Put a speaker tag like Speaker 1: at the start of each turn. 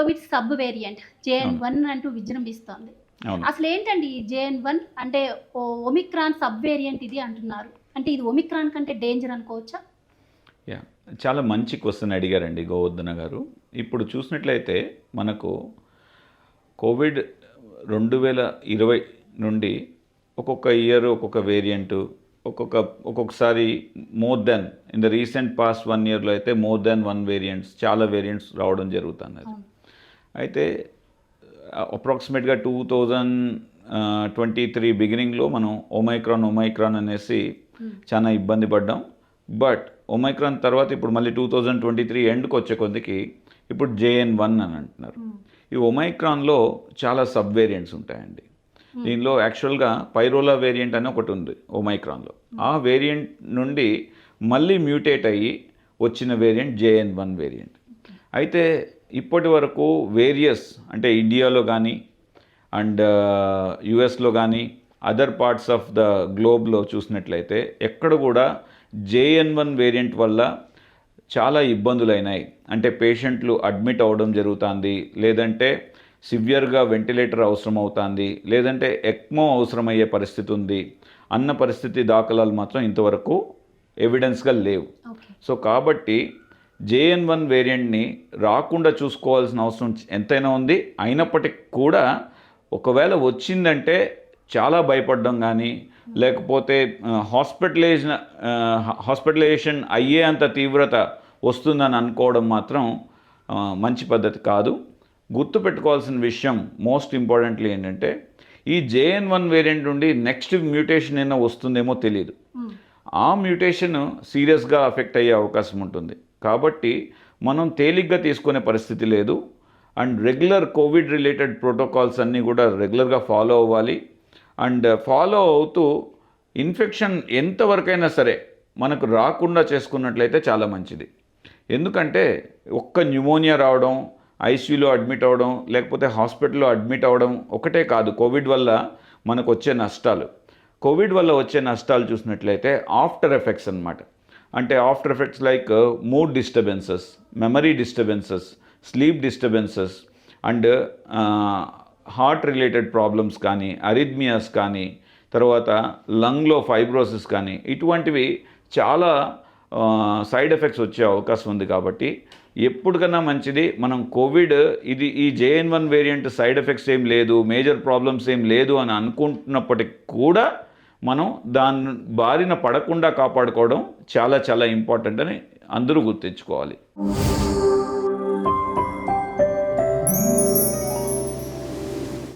Speaker 1: Covid sub variant JN one అంటూ విజృంభిస్తోంది. అసలు ఏంటండి ఈ జేఎన్ వన్ అంటే ఒమిక్రాన్ సబ్ వేరియంట్ ఇది అంటున్నారు. అంటే ఇది ఒమిక్రాన్ కంటే డేంజర్ అనుకోవచ్చా?
Speaker 2: యా చాలా మంచి క్వశ్చన్ అడిగారండి గోవర్ధన గారు. ఇప్పుడు చూసినట్లయితే మనకు కోవిడ్ రెండు వేల ఇరవై నుండి ఒక్కొక్క ఇయర్ ఒక్కొక్క వేరియంట్ ఒక్కొక్క ఒక్కొక్కసారి more then in the recent past one ఇయర్లో అయితే మోర్ దెన్ వన్ వేరియంట్స్ చాలా వేరియంట్స్ రావడం జరుగుతున్నది.
Speaker 1: అవును.
Speaker 2: అయితే అప్రాక్సిమేట్గా టూ థౌజండ్ ట్వంటీ త్రీ బిగినింగ్లో మనం ఒమైక్రాన్ ఒమైక్రాన్ అనేసి చాలా ఇబ్బంది పడ్డాం. బట్ ఒమైక్రాన్ తర్వాత ఇప్పుడు మళ్ళీ టూ థౌజండ్ ట్వంటీ త్రీ ఎండ్కి వచ్చే కొద్దికి ఇప్పుడు జేఎన్ వన్ అని అంటున్నారు. ఈ ఒమైక్రాన్లో చాలా సబ్ వేరియంట్స్ ఉంటాయండి దీనిలో యాక్చువల్గా పైరోలా వేరియంట్ అని ఒకటి ఉంది ఒమైక్రాన్లో ఆ వేరియంట్ నుండి మళ్ళీ మ్యూటేట్ అయ్యి వచ్చిన వేరియంట్ జేఎన్ వన్ వేరియంట్ అయితే ఇప్పటి వరకు వేరియస్ అంటే ఇండియాలో కానీ అండ్ యుఎస్లో కానీ అదర్ పార్ట్స్ ఆఫ్ ద గ్లోబ్లో చూసినట్లయితే ఎక్కడ కూడా జేఎన్ వన్ వేరియంట్ వల్ల చాలా ఇబ్బందులైనాయి. అంటే పేషెంట్లు అడ్మిట్ అవ్వడం జరుగుతుంది. లేదంటే సివియర్గా వెంటిలేటర్ అవసరం అవుతుంది లేదంటే ఎక్మో అవసరమయ్యే పరిస్థితి ఉంది అన్న పరిస్థితి దాఖలాలు మాత్రం ఇంతవరకు ఎవిడెన్స్గా లేవు. సో కాబట్టి జేఎన్ వన్ వేరియంట్ని రాకుండా చూసుకోవాల్సిన అవసరం ఎంతైనా ఉంది. అయినప్పటికీ కూడా ఒకవేళ వచ్చిందంటే చాలా భయపడడం కానీ లేకపోతే హాస్పిటలైజేషన్ హాస్పిటలైజేషన్ అయ్యే అంత తీవ్రత వస్తుందని అనుకోవడం మాత్రం మంచి పద్ధతి కాదు. గుర్తుపెట్టుకోవాల్సిన విషయం మోస్ట్ ఇంపార్టెంట్లీ ఏంటంటే ఈ జేఎన్ వన్ వేరియంట్ నుండి నెక్స్ట్ మ్యూటేషన్ అయినా వస్తుందేమో తెలియదు ఆ మ్యూటేషన్ సీరియస్గా అఫెక్ట్ అయ్యే అవకాశం ఉంటుంది. కాబట్టి మనం తేలిగ్గా తీసుకునే పరిస్థితి లేదు. And regular covid related protocols అన్నీ కూడా రెగ్యులర్గా ఫాలో అవ్వాలి. అండ్ ఫాలో అవుతూ ఇన్ఫెక్షన్ ఎంతవరకైనా సరే మనకు రాకుండా చేసుకున్నట్లయితే చాలా మంచిది. ఎందుకంటే ఒక్క న్యూమోనియా రావడం ఐసీయూలో అడ్మిట్ అవ్వడం లేకపోతే హాస్పిటల్లో అడ్మిట్ అవ్వడం ఒకటే కాదు. కోవిడ్ వల్ల మనకు వచ్చే నష్టాలు. కోవిడ్ వల్ల వచ్చే నష్టాలు చూసినట్లయితే ఆఫ్టర్ ఎఫెక్ట్స్ అన్నమాట. అంటే after effects like mood disturbances memory disturbances sleep disturbances and heart related problems కానీ అరిథ్మియాస్ కానీ తర్వాత లంగ్లో ఫైబ్రోసిస్ కానీ ఇటువంటివి చాలా uh, సైడ్ ఎఫెక్ట్స్ వచ్చే అవకాశం ఉంది కాబట్టి ఎప్పటికన్నా మంచిది మనం కోవిడ్ ఇది ఈ JN one variant side effects ఏం లేదు మేజర్ ప్రాబ్లమ్స్ ఏం లేదు అని అనుకుంటున్నప్పటికి కూడా మనం దాని బారిన పడకుండా కాపాడుకోవడం చాలా చాలా ఇంపార్టెంట్ అని అందరూ గుర్తించుకోవాలి.